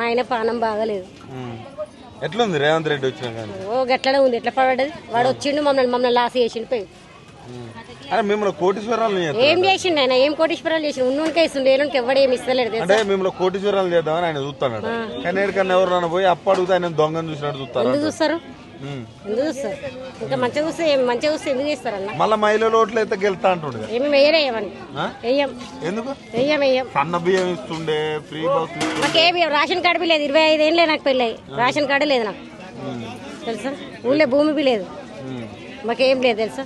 మా ఆయన పానం బాగలేదు. ఎట్లుంది రేవంత్ రెడ్డి వచ్చినా ఓ గట్లనే ఉంది. ఎట్లా పడది వాడు వచ్చిండు మమ్మల్ని మమ్మల్ని లాస్ చేసిండు పోయి. అరే మిమ్మల్ని కోటీశ్వరాలు ఏం చేసిండు ఆయన? ఏం కోటీశ్వరాలు చేసిండు? ఉన్నోనికే ఇస్తుండే లేనునికి ఎవడు ఏమి ఇస్తలేడు తెలుసా? అంటే మిమ్మల్ని కోటీశ్వరాలు చేద్దామని ఆయన చూస్తాడు కానీ ఎక్కడికన్నా ఎవరు పోయి అప్పు అడిగితే ఆయన దొంగను చూసినట్టు చూస్తారు ఎందుకు చూస్తారు. ఎందుకు చూస్తారు ఇంకా మంచిగా చూస్తే మంచిగా చూస్తే ఎందుకు చేస్తారన్న? మళ్ళా మహిళల ఓట్లు అయితే గెలుతా అంటుండే ఏమి వేయరే ఏమని ఆ? వెయ్యం ఎందుకు? వెయ్యం వెయ్యం సన్న బియ్యం ఇస్తుండే ఫ్రీ బస్ ఇస్తుండే. మాకేమి రేషన్ కార్డు లేదు. ఇరవై ఐదు ఏళ్ళే నాకు పెళ్ళి రేషన్ కార్డు లేదు నాకు. తెలుసా? ఊళ్ళో భూమి బి లేదు. మాకేం లేదు తెలుసా?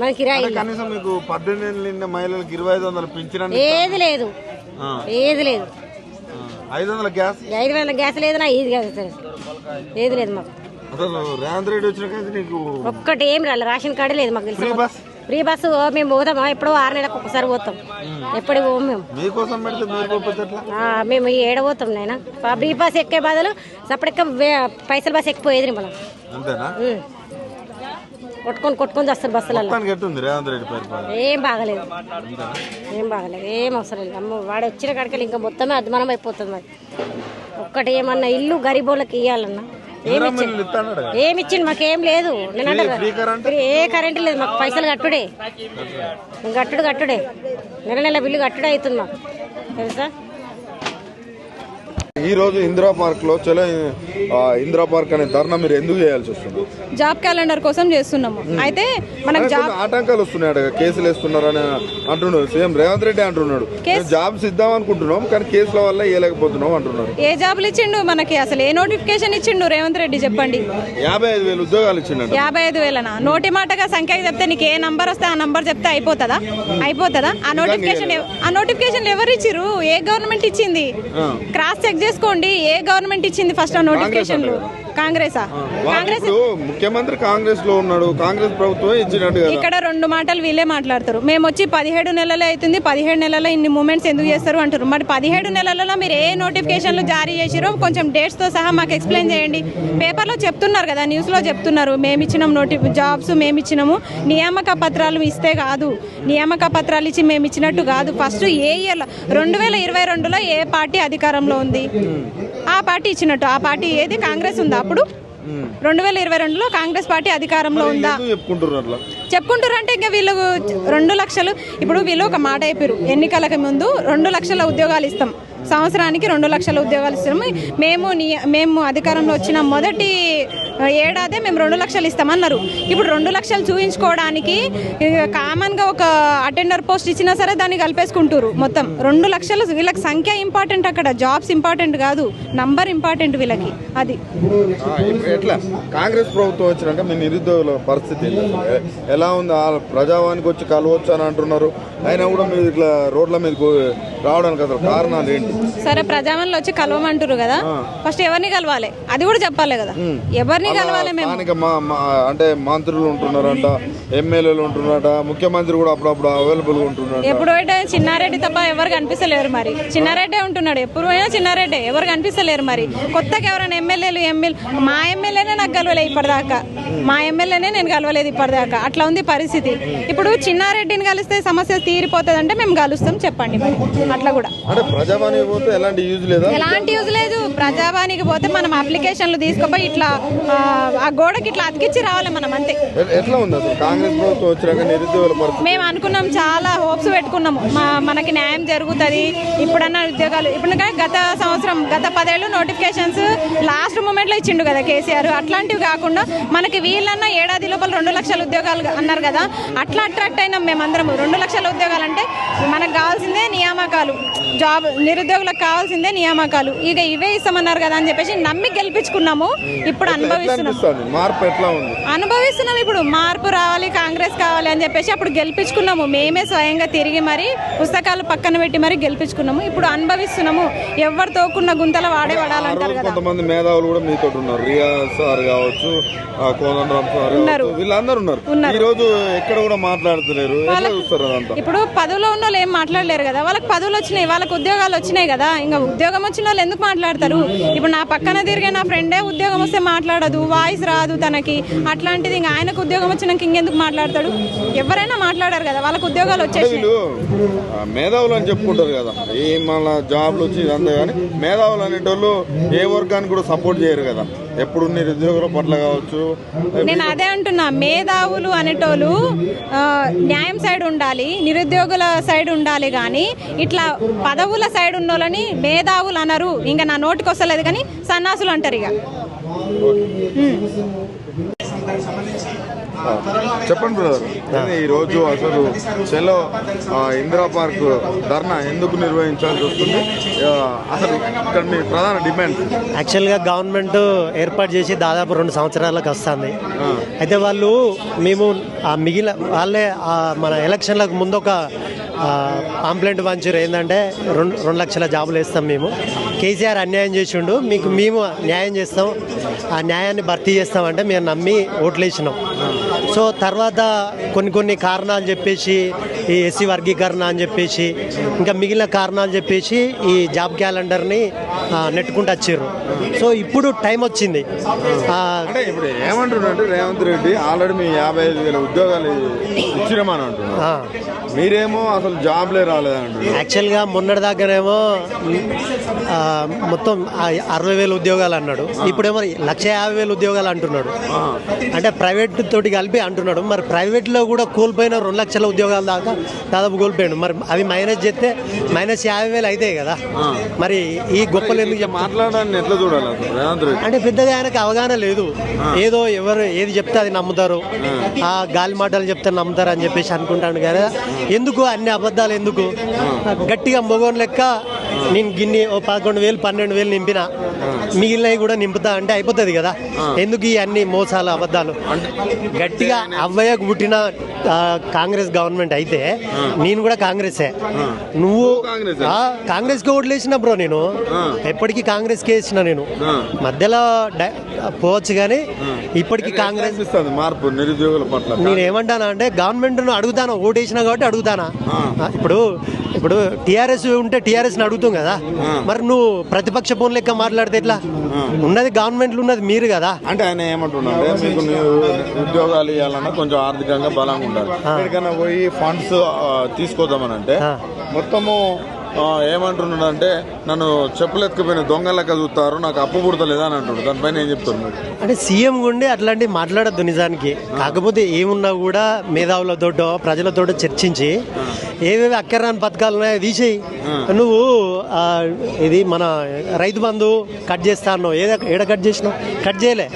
మన కిరాయి అంటే కనీసం మీకు పద్దెనిమిది ఏళ్ళు నిండిన మహిళలకు ఇరవై ఐదు వందలు ఏది లేదు. ఏది లేదు. ఐదు వందల గ్యాస్? ఐదు గ్యాస్ లేదు నా ఇది కాదు ఏది లేదు మాకు. ఒక్కటి ఏం రాలేదు రేషన్ కార్డు లేదు మాకు తెలుసు. బస్? ఫ్రీ బస్సు మేము పోతామా? ఎప్పుడో ఆరు నెలలకు ఒకసారి పోతాం. ఎప్పుడు పోము మేము. పోతే మేము ఏడ పోతాం నాయన? ఫ్రీ బస్ ఎక్కే బదులు సపరేట్గా పైసలు బస్ ఎక్కిపోయేది మనం. కొట్టుకొని కొట్టుకొని వస్తారు బస్సులలో. ఏం బాగలేదు. ఏం బాగలేదు. ఏం అవసరం లేదు. అమ్మ వాడు వచ్చిన కాడికి ఇంకా మొత్తమే అధ్వానం అయిపోతుంది మరి. ఒక్కటి ఏమన్నా ఇల్లు గరీబోళ్ళకి ఇవ్వాలన్నా ఏమి ఇందిరా మిల్లులు ఇస్తాడు కదా. ఏమి ఇచ్చింది మాకేం లేదు. నేను అంటారు ఏ కరెంట్ లేదు. మాకు పైసలు కట్టుడే. కట్టుడు కట్టుడే నెల నెల బిల్లు కట్టుడే అవుతుంది మాకు. తెలుసా? ఈ రోజు ఇందిరా పార్క్లో చలో ఇందిరా పార్క్ అనే ధర్నా మీరు ఎందుకు చేయాల్సి వస్తుంది? జాబ్ క్యాలెండర్ కోసం చేస్తున్నాము. అయితే మనకు జాబ్ ఆటంకాలు వస్తున్నాయి అక్కడ కేసులు వేస్తున్నారని అంటున్నాడు. సీఎం రేవంత్ రెడ్డి అంటున్నాడు. జాబ్స్ ఇద్దాం అనుకుంటున్నాం కానీ కేసుల వల్ల ఇవ్వలేకపోతున్నాం అంటున్నారు. ఏ జాబులు ఇచ్చిండు? మనకి అసలు ఏ నోటిఫికేషన్ ఇచ్చిండు రేవంత్ రెడ్డి చెప్పండి. యాభై ఐదు వేలు ఉద్యోగాలు ఇచ్చిండ యాభై ఐదు వేలనా? నోటి మాటగా సంఖ్య చెప్తే నీకు ఏ నంబర్ వస్తే ఆ నంబర్ చెప్తే అయిపోతుందా? అయిపోతుందా? ఆ నోటిఫికేషన్ ఆ నోటిఫికేషన్ ఎవరు ఇచ్చిర్రు? ఏ గవర్నమెంట్ ఇచ్చింది? క్రాస్ చెక్ చేసుకోండి. ఏ గవర్నమెంట్ ఇచ్చింది ఫస్ట్ ఆ నోటిఫికేషన్లు? కాంగ్రెసా? ముఖ్యమంత్రి కాంగ్రెస్లో ఉన్నాడు. కాంగ్రెస్ ప్రభుత్వం ఇచ్చినట్టు ఇక్కడ రెండు మాటలు వీళ్ళే మాట్లాడతారు. మేము వచ్చి పదిహేడు నెలలే అవుతుంది పదిహేడు నెలల్లో ఇన్ని మూమెంట్స్ ఎందుకు చేస్తారు అంటారు. మరి పదిహేడు నెలలలో మీరు ఏ నోటిఫికేషన్లు జారీ చేసిరో కొంచెం డేట్స్తో సహా మాకు ఎక్స్ప్లెయిన్ చేయండి. పేపర్లో చెప్తున్నారు కదా న్యూస్లో చెప్తున్నారు. మేము ఇచ్చినాం నోటి జాబ్స్ మేము ఇచ్చినాము. నియామక పత్రాలు ఇస్తే కాదు. నియామక పత్రాలు ఇచ్చి మేము ఇచ్చినట్టు కాదు. ఫస్ట్ ఏ ఇయర్లో రెండు వేల ఇరవై రెండులో ఏ పార్టీ అధికారంలో ఉంది? ఆ పార్టీ ఇచ్చినట్టు ఆ పార్టీ ఏది? కాంగ్రెస్ ఉందా అప్పుడు? రెండు వేల ఇరవై రెండులో కాంగ్రెస్ పార్టీ అధికారంలో ఉందా? అట్లా? చెప్పుకుంటారంటే ఇంకా వీళ్ళు రెండు లక్షలు ఇప్పుడు వీళ్ళు ఒక మాట అయిపోయారు ఎన్నికలకు ముందు రెండు లక్షల ఉద్యోగాలు ఇస్తాం. సంవత్సరానికి రెండు లక్షల ఉద్యోగాలు ఇస్తున్నాము. మేము మేము అధికారంలో వచ్చిన మొదటి ఏడాదే మేము రెండు లక్షలు ఇస్తామన్నారు. ఇప్పుడు రెండు లక్షలు చూపించుకోవడానికి కామన్గా ఒక అటెండర్ పోస్ట్ ఇచ్చినా సరే దాన్ని కలిపేసుకుంటారు మొత్తం. రెండు లక్షలు వీళ్ళకి సంఖ్య ఇంపార్టెంట్ అక్కడ జాబ్స్ ఇంపార్టెంట్ కాదు నంబర్ ఇంపార్టెంట్ వీళ్ళకి అది. ఎట్లా? కాంగ్రెస్ ప్రభుత్వం వచ్చినాక మీ నిరుద్యోగుల పరిస్థితి ఎలా ఉంది? ప్రజావానికి వచ్చి కలవచ్చు అని అంటున్నారు. అయినా కూడా మీరు ఇట్లా రోడ్ల మీద రావడానికి అసలు కారణాలు ఏంటి? సరే ప్రజావన్లో వచ్చి కలవమంటారు కదా? ఫస్ట్ ఎవరిని కలవాలి? అది కూడా చెప్పాలి కదా? ఎవరిని కలవాలి మేము? స్థానిక అంటే మంత్రులు ఉంటున్నారంట ఎమ్మెల్యేలు ఉంటున్నారట ముఖ్యమంత్రి కూడా అప్పుడప్పుడు అవైలబుల్ ఉంటున్నాడు ఎప్పుడు పోయినా చిన్నారెడ్డి తప్ప ఎవరు కనిపిస్తలేరు మరి. చిన్నారెడ్డే ఉంటున్నాడు. ఎప్పుడు పోయినా చిన్నారెడ్డే ఎవరు కనిపిస్తలేరు మరి. కొత్తగా ఎవరైనా ఎమ్మెల్యేలు ఎమ్మెల్యే మా ఎమ్మెల్యేనే నాకు కలవలేదు ఇప్పటిదాకా. మా ఎమ్మెల్యేనే నేను కలవలేదు ఇప్పటిదాకా. అట్లా ఉంది పరిస్థితి. ఇప్పుడు చిన్నారెడ్డిని కలిస్తే సమస్య తీరిపోతుంది అంటే మేము కలుస్తాం చెప్పండి మరి. అట్లా కూడా. ఎలాంటి యూజ్ లేదా? ప్రజావానికి పోతే మనం అప్లికేషన్లు తీసుకుపోయి ఇట్లా ఆ, గోడకి ఇట్లా అతికిచ్చి రావాలి మనం అంతే. మేము అనుకున్నాం చాలా హోప్స్ పెట్టుకున్నాము. మనకి న్యాయం జరుగుతుంది. ఇప్పుడన్నా ఉద్యోగాలు ఇప్పుడు గత సంవత్సరం గత పదేళ్ళు నోటిఫికేషన్స్ లాస్ట్ మూమెంట్లో ఇచ్చిండు కదా కేసీఆర్. అట్లాంటివి కాకుండా మనకి వీళ్ళన్నా ఏడాది లోపల రెండు లక్షల ఉద్యోగాలు అన్నారు కదా అట్లా అట్రాక్ట్ అయినాం మేమందరం రెండు లక్షల ఉద్యోగాలు అంటే మనకు కావాల్సిందే నియామకాలు జాబ్ నిరుద్యోగులకు కావాల్సిందే నియామకాలు. ఇక ఇవే ఇస్తామన్నారు కదా అని చెప్పేసి నమ్మి గెలిపించుకున్నాము ఇప్పుడు అనుభవిస్తున్నాం. మార్పు ఎట్లా ఉంది? అనుభవిస్తున్నాం ఇప్పుడు మార్పు రావాలి కాంగ్రెస్ కావాలి అని చెప్పేసి అప్పుడు గెలిపించుకున్నాము. మేమే స్వయంగా తిరిగి మరి పుస్తకాలు పక్కన పెట్టి మరి గెలిపించుకున్నాము. ఇప్పుడు అనుభవిస్తున్నాము. ఎవరు తోకున్న గుంతల వాడే రోజు కదా. కొంతమంది మేధావులు కూడా మీతో ఉన్నారు. రియా సార్ కావచ్చు సార్ వీళ్ళందరూ ఉన్నారు. ఈ రోజు ఎక్కడ కూడా ఇప్పుడు పదవిలో ఉన్న వాళ్ళు ఏం మాట్లాడలేరు కదా. వాళ్ళకి పదవులు వచ్చినాయి వాళ్ళకి ఉద్యోగాలు వచ్చినాయి కదా. ఇంకా ఉద్యోగం వచ్చిన వాళ్ళు ఎందుకు మాట్లాడతారు? ఇప్పుడు నా పక్కన తిరిగే నా ఫ్రెండే ఉద్యోగం వస్తే మాట్లాడదు వాయిస్ రాదు తనకి. అట్లాంటిది ఇంకా ఆయనకు ఉద్యోగం వచ్చినాక ఇంకెందుకు మాట్లాడతాడు? ఎవరైనా మాట్లాడారు కదా వాళ్ళకి ఉద్యోగాలు వచ్చేసి మేధావులు అని చెప్పుకుంటారు కదా. ఏ మన జాబ్లు వచ్చి ఇదంతా కానీ మేధావులు అనేటోళ్ళు ఏ వర్గానికి కూడా సపోర్ట్ చేయరు కదా. ఎప్పుడు నిరుద్యోగుల పట్ల కావచ్చు? నేను అదే అంటున్నా మేధావులు అనేటోళ్ళు న్యాయం సైడ్ ఉండాలి నిరుద్యోగుల సైడ్ ఉండాలి కానీ ఇట్లా పదవుల సైడ్ ఉన్నోళ్ళని మేధావులు అనరు. ఇంకా నా నోటికి వస్తలేదు కానీ సన్నాసులు అంటారు ఇక. చెప్పండి బ్రదర్. ఏంది ఈ రోజు అసలు చెలో ఆ, ఇందిరా పార్క్ ధర్నా ఎందుకు నిర్వహించాల్సి వస్తుంది? అసలు ఇక్కడ మీ ప్రధాన డిమాండ్ యాక్చువల్గా గవర్నమెంట్ ఏర్పాటు చేసి దాదాపు రెండు సంవత్సరాలకు వస్తుంది. అయితే వాళ్ళు మేము ఆ మిగిలిన వాళ్ళే ఆ మన ఎలక్షన్లకు ముందు ఒక పాంప్లెంట్ పంచారు ఏంటంటే రెండు రెండు లక్షల జాబులు వేస్తాం మేము. కేసీఆర్ అన్యాయం చేసిండు. మీకు మేము న్యాయం చేస్తాం. ఆ న్యాయాన్ని భర్తీ చేస్తామంటే మేము నమ్మి ఓట్లు వేసినాం. సో తర్వాత కొన్ని కొన్ని కారణాలు చెప్పేసి ఈ ఎస్సీ వర్గీకరణ అని చెప్పేసి ఇంకా మిగిలిన కారణాలు చెప్పేసి ఈ జాబ్ క్యాలెండర్ని నెట్టుకుంటూ వచ్చారు. సో ఇప్పుడు టైం వచ్చింది. అంటే ఇప్పుడు ఏమంటున్నారు అంటే రేవంత్ రెడ్డి ఆల్రెడీ మీ యాభై ఐదు వేల ఉద్యోగాలు ఇచ్చినామని అంటున్నారు. మీరేమో అసలు జాబ్లే అంటున్నారు. యాక్చువల్గా మొన్నటి ఆ, మొత్తం అరవై వేల ఉద్యోగాలు అన్నాడు. ఇప్పుడేమో లక్ష యాభై వేల ఉద్యోగాలు అంటున్నాడు. అంటే ప్రైవేట్ తోటి కలిపి అంటున్నాడు. మరి ప్రైవేట్లో కూడా కోల్పోయిన రెండు లక్షల ఉద్యోగాల దాకా దాదాపు కోల్పోయాడు. మరి అవి మైనస్ చేస్తే మైనస్ యాభై వేలు అవుతాయి కదా. మరి ఈ గొప్పలు ఎందుకు చెప్ప మాట్లాడడాన్ని ఎట్లా చూడాలి అంటే పెద్దగా ఆయనకు అవగాహన లేదు. ఏదో ఎవరు ఏది చెప్తే అది నమ్ముతారు. ఆ. గాలి మాటలు చెప్తే నమ్ముతారు అని చెప్పేసి అనుకుంటాను కదా. ఎందుకు అన్ని అబద్ధాలు ఎందుకు? గట్టిగా మొగోన్ లెక్క నేను గిన్ని ఓ పదకొండు వేలు పన్నెండు వేలు నింపిన మిగిలినవి కూడా నింపుతా అంటే అయిపోతుంది కదా. ఎందుకు ఈ అన్ని మోసాలు అబద్ధాలు? గట్టిగా అవ్వయ్యకు పుట్టిన కాంగ్రెస్ గవర్నమెంట్ అయితే నేను కూడా కాంగ్రెసే. నువ్వు కాంగ్రెసే? ఆ, కాంగ్రెస్కి ఓట్లు వేసిన బ్రో నేను. ఎప్పటికీ కాంగ్రెస్కి వేసిన నేను. మధ్యలో పోవచ్చు కానీ ఇప్పటికీ కాంగ్రెస్ మార్పు? నిరుద్యోగుల పట్ల? నేను ఏమంటానా అంటే గవర్నమెంట్ అడుగుతాను? ఓటు వేసినా కాబట్టి అడుగుతానా? ఇప్పుడు ఇప్పుడు టీఆర్ఎస్ ఉంటే టీఆర్ఎస్ అడుగుతాం కదా. మరి నువ్వు ప్రతిపక్ష ఫోన్ లెక్క మాట్లాడితే ఎట్లా? ఉన్నది గవర్నమెంట్లు ఉన్నది మీరు కదా. అంటే ఆయన ఏమంటున్నాడు మీకు ఉద్యోగాలు ఇవ్వాలన్నా కొంచెం ఆర్థికంగా బలంగా ఉండాలి. ఎక్కడికైనా పోయి ఫండ్స్ తీసుకోదామని అంటే. మొత్తము ఆ, ఏమంటున్నాడు అంటే నన్ను చెప్పులు ఎత్తుకుపోయిన దొంగ లెక్క చూస్తారు నాకు అప్పు పుడతలేదా అని అంటున్నాడు. దానిపైన ఏం చెప్తారు మీరు? అంటే సీఎం ఉండి అట్లాంటివి మాట్లాడద్దు నిజానికి. కాకపోతే ఏమున్నా కూడా మేధావులతోటో ప్రజలతో చర్చించి ఏవేవి అక్కరాని పథకాలు ఉన్నాయో తీసేయి. నువ్వు ఇది మన రైతు బంధు కట్ చేస్తా అన్నావు. ఏద ఏడ కట్ చేసినావు? కట్ చేయలే.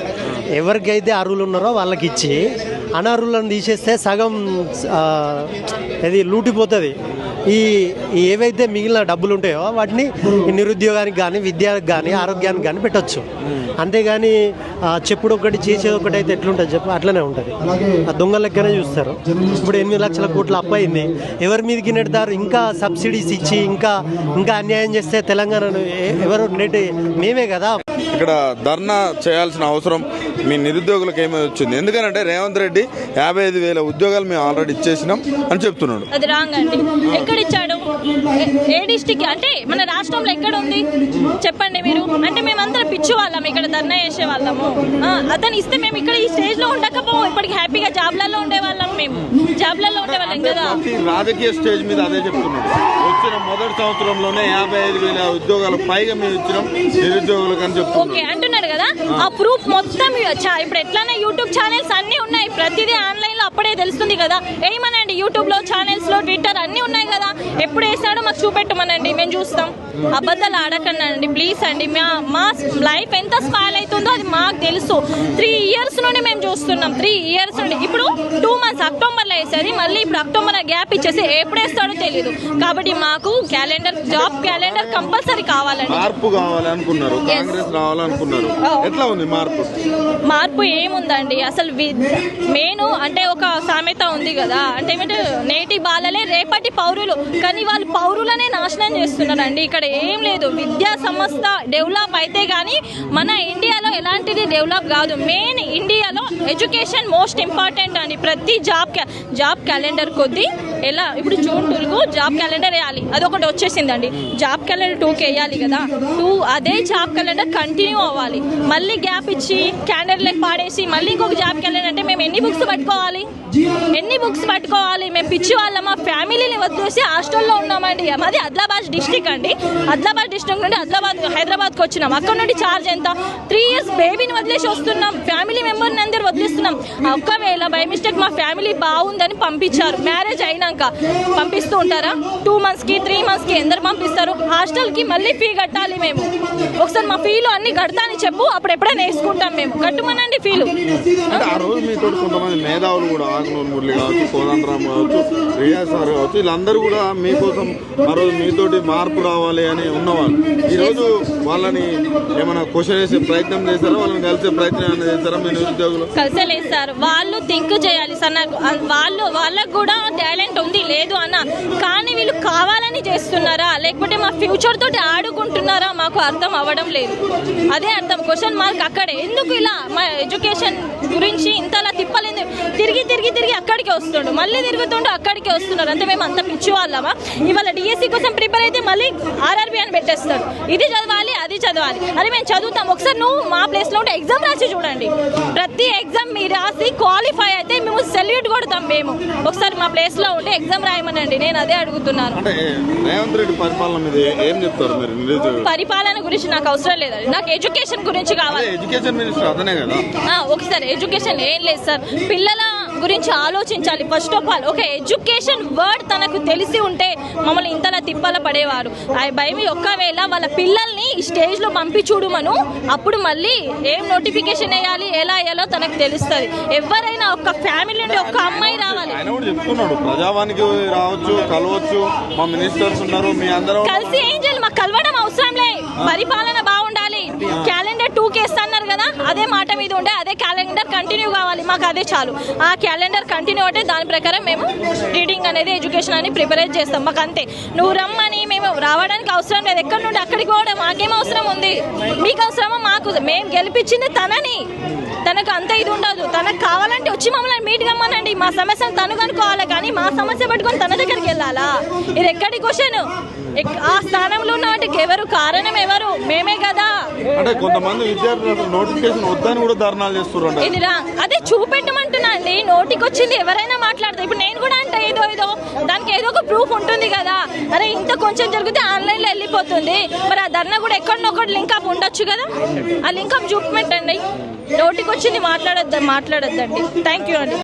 ఎవరికైతే అర్హులు ఉన్నారో వాళ్ళకి ఇచ్చి అనర్హులను తీసేస్తే సగం ఇది లూటిపోతుంది. ఈ ఏవైతే మిగిలిన డబ్బులు ఉంటాయో వాటిని నిరుద్యోగానికి కానీ విద్యకు కానీ ఆరోగ్యానికి కానీ పెట్టొచ్చు. అంతేగాని చెప్పుడు ఒకటి చేసేది ఒకటి అయితే ఎట్లుంటుంది చెప్పు? అట్లనే ఉంటుంది. ఆ దొంగ లెక్కనే చూస్తారు. ఇప్పుడు ఎనిమిది లక్షల కోట్ల అప్పు అయింది ఎవరి మీదకి నెడతారు ఇంకా సబ్సిడీస్ ఇచ్చి ఇంకా ఇంకా అన్యాయం చేస్తే తెలంగాణను ఎవరు నేటి మేమే కదా. ఇక్కడ ధర్నా చేయాల్సిన అవసరం మీ నిరుద్యోగులకు ఏమీ వచ్చింది? ఎందుకంటే రేవంత్ రెడ్డి యాభై ఐదు వేల ఉద్యోగాలు మేము ఆల్రెడీ ఇచ్చేసినాం అని చెప్తున్నాడు. అది రాంగ్ అండి. ఎక్కడ ఇచ్చాడు? ఏ- డిస్టిక్ అంటే మన రాష్ట్రంలో ఎక్కడ ఉంది? చెప్పండి మీరు. అంటే మేమందరం పిచ్చి వాళ్ళం ఇక్కడ ధర్నా చేసే వాళ్ళము. అతను ఇస్తే మేము ఇక్కడ ఈ స్టేజ్లో ఉండకపో ఇప్పటికి హ్యాపీగా జాబ్లలో ఉండే వాళ్ళం మేము. జాబ్లలో ఉండే వాళ్ళం కదా రాజకీయ స్టేజ్ మీద అదే చెప్తున్నాడు. వచ్చిన మొదటి సంవత్సరంలోనే యాభై ఐదు వేల ఉద్యోగాలు పైగా మేము ఇచ్చినాం నిరుద్యోగులకు అని చెప్తున్నాడు. ఓకే అంటున్నారు కదా? ఆ ప్రూఫ్ మొత్తం ఇప్పుడు ఎట్లన్నా యూట్యూబ్ ఛానల్స్ అన్ని ఉన్నాయి. ప్రతిదీ ఆన్లైన్లో అప్పుడే తెలుస్తుంది కదా. ఏమనండి యూట్యూబ్లో ఛానల్స్లో ట్విట్టర్ అన్ని ఉన్నాయి కదా? ఎప్పుడు వేసాడో మాకు చూపెట్టమనండి మేము చూస్తాం. అబద్ధాలు ఆడకండి ప్లీజ్ అండి. మా మా లైఫ్ ఎంత స్పాయిల్ అవుతుందో అది మాకు తెలుసు. త్రీ ఇయర్స్ నుండి మేము చూస్తున్నాం త్రీ ఇయర్స్ నుండి. ఇప్పుడు టూ మంత్స్ అక్టోబర్లో వేసేది మళ్ళీ ఇప్పుడు అక్టోబర్ గ్యాప్ ఇచ్చేసి ఎప్పుడు వేస్తాడో తెలియదు కాబట్టి మాకు క్యాలెండర్ జాబ్ క్యాలెండర్ కంపల్సరీ కావాలండి. మార్పు కావాలనుకున్నారు. కాంగ్రెస్ రావాలనుకున్నారు ఎట్లా ఉంది మార్పు? మార్పు ఏముందండి? అసలు మెయిన్ అంటే ఒక సామెత ఉంది కదా. అంటే ఏమంటే నేటి బాలలే రేపటి పౌరులు. కానీ వాళ్ళు పౌరులనే నాశనం చేస్తున్నారండి. ఇక్కడ ఏం లేదు. విద్యా సంస్థ డెవలప్ అయితే కానీ మన ఇండియాలో ఎలాంటిది డెవలప్ కాదు. మెయిన్ ఇండియాలో ఎడ్యుకేషన్ మోస్ట్ ఇంపార్టెంట్ అండి. ప్రతి జాబ్ క్యా- జాబ్ క్యాలెండర్ కొద్దీ ఎలా ఇప్పుడు జూన్ టూకు జాబ్ క్యాలెండర్ వేయాలి. అదొకటి వచ్చేసిందండి. జాబ్ క్యాలెండర్ టూకి వేయాలి కదా. టూ అదే జాబ్ క్యాలెండర్ కంటిన్యూ అవ్వాలి. మళ్ళీ గ్యాప్ ఇచ్చి క్యాండిడేట్ పాడేసి మళ్ళీ ఇంకొక జాబ్కి వెళ్ళాలంటే మేము ఎన్ని బుక్స్ పట్టుకోవాలి? ఎన్ని బుక్స్ పట్టుకోవాలి? మేము పిచ్చి వాళ్ళ మా ఫ్యామిలీని వదిలేసి హాస్టల్లో ఉన్నామండి. మాది ఆదిలాబాద్ డిస్టిక్ అండి. ఆదిలాబాద్ డిస్టిక్ నుండి ఆదిలాబాద్ హైదరాబాద్కి వచ్చినాం. అక్కడ నుండి ఛార్జ్ ఎంత? త్రీ ఇయర్స్ బేబీని వదిలేసి వస్తున్నాం. ఫ్యామిలీ మెంబర్ని అందరు వదిలేస్తున్నాం. ఒక్కవేళ బై మిస్టేక్ మా ఫ్యామిలీ బాగుందని పంపించారు. మ్యారేజ్ అయినాక పంపిస్తూ ఉంటారా? టూ మంత్స్కి త్రీ మంత్స్కి ఎందరు పంపిస్తారు. హాస్టల్కి మళ్ళీ ఫీ కట్టాలి మేము. ఒకసారి మా ఫీలో అన్ని కడతా అని చెప్పు అప్పుడు ఎప్పుడైనా వేసుకుంటాం మేము. కట్టుమనండి ఫీలు. అంటే ఆ రోజు మీతో కొంతమంది మేధావులు కూడా ఆగ్నూరు మురళి కావచ్చు కోదండరామ్ కావచ్చు రియా సార్ కావచ్చు వీళ్ళందరూ కూడా మీకోసం ఆ రోజు మీతోటి మార్పు రావాలి అని ఉన్నవాళ్ళు. ఈ రోజు వాళ్ళని ఏమైనా క్వశ్చన్ వేసే ప్రయత్నం చేశారా? వాళ్ళని కలిసే ప్రయత్నం ఏమైనా చేశారా మీ నిరుద్యోగులు? కలిసలేదు సార్. వాళ్ళు థింక్ చేయాలి సార్ నాకు. వాళ్ళు వాళ్ళకు కూడా టాలెంట్ ఉంది లేదు అన్న. కానీ వీళ్ళు కావాలని చేస్తున్నారా? లేకపోతే మా ఫ్యూచర్ తోటి ఆడుకుంటున్నారా? మాకు అర్థం అవ్వడం లేదు. అదే అర్థం. క్వశ్చన్ మార్క్ అక్కడే. ఎందుకు ఇలా మా ఎడ్యుకేషన్ గురించి ఇంతలా తిప్పలేదు? తిరిగి తిరిగి తిరిగి అక్కడికే వస్తుండు. మళ్ళీ తిరుగుతుండు అక్కడికే వస్తున్నారు. అంటే మేము అంత పిచ్చి వాళ్ళమా ఇవాళ డిఎస్సి కోసం ప్రిపేర్ అయితే మళ్ళీ ఆర్ఆర్బి అని పెట్టేస్తాడు. ఇది చదవాలి అది చదవాలి. అది మేము చదువుతాం. ఒకసారి నువ్వు మా ప్లేస్లో ఉంటే ఎగ్జామ్ రాసి చూడండి. ప్రతి ఎగ్జామ్ మీరు రాసి క్వాలిఫై అయితే మేము సెల్యూట్ కొడతాం మేము. ఒకసారి మా ప్లేస్లో ఉంటే ఎగ్జామ్ రాయమనండి. నేను అదే అడుగుతున్నాను. అంటే రేవంత్ రెడ్డి పరిపాలన గురించి నాకు అవసరం లేదండి. నాకు ఎడ్యుకేషన్ గురించి కావాలి. ఒకసారి ఎడ్యుకేషన్ ఏం లేదు సార్. పిల్లల గురించి ఆలోచించాలి. ఫస్ట్ ఆఫ్ ఆల్ ఒక ఎడ్యుకేషన్ వర్డ్ తనకు తెలిసి ఉంటే మమ్మల్ని ఇంతలా తిప్పల పడేవారు. భయం ఒక్కవేళ వాళ్ళ పిల్లల్ని ఈ స్టేజ్లో పంపి చూడమను అప్పుడు మళ్ళీ ఏం నోటిఫికేషన్ వేయాలి ఎలా వేయాలో తనకు తెలుస్తుంది. ఎవరైనా ఒక ఫ్యామిలీ నుండి ఒక అమ్మాయి రావాలి. ఆయన కూడా చెప్తున్నాడు ప్రజావానికి రావచ్చు కలవచ్చు మా మినిస్టర్స్ ఉన్నారు మీ అందరం కలిసి ఏం చేయాలి? మాకు కలవడం అవసరం లే. పరిపాలన బాగుండాలి క్యాలెండర్ టూ కేసు అన్నారు కదా అదే మాట మీద ఉండే అదే క్యాలెండర్ కంటిన్యూ కావాలి మాకు అదే చాలు. ఆ క్యాలెండర్ కంటిన్యూ అంటే దాని ప్రకారం మేము రీడింగ్ అనేది ఎడ్యుకేషన్ అని ప్రిపేర్ చేస్తాం. మాకు అంతే. నువ్వు రమ్మని మేము రావడానికి అవసరం లేదు. ఎక్కడి నుండి అక్కడికి పోవడం మాకేం అవసరం ఉంది? మీకు అవసరమా? మాకు మేము గెలిపించింది తనని. తనకు అంత ఇది ఉండదు. తనకు కావాలంటే వచ్చి మమ్మల్ని మీట్ కమ్మనండి మా సమస్యను తను కనుక్కోవాలి కానీ మా సమస్య పట్టుకొని తన దగ్గరికి వెళ్ళాలా? ఇది ఎక్కడి క్వశ్చన్ ఆ స్థానంలో ఉన్న వాటికి ఎవరు కారణం ఎవరు? మేమే కదా. అంటే కొంతమంది విద్యార్థులు నోటిఫికేషన్ వద్దని కూడా ధర్నాలు చేస్తున్నారు ఇది రా అదే చూపెట్టమంటున్నా. అండి నోటికి వచ్చింది ఎవరైనా మాట్లాడతారు ఇప్పుడు నేను కూడా అంటే ఏదో ఏదో దానికి ఏదో ఒక ప్రూఫ్ ఉంటుంది కదా. అరే ఇంత కొంచెం జరిగితే ఆన్లైన్లో వెళ్ళిపోతుంది. మరి ఆ ధర్నా కూడా ఎక్కడనొక్కటి లింక్ అప్ ఉండొచ్చు కదా? ఆ లింక్ అప్ చూపెట్టండి. నోటికి వచ్చింది మాట్లాడొద్దు మాట్లాడొద్దండి. థ్యాంక్ యూ అండి.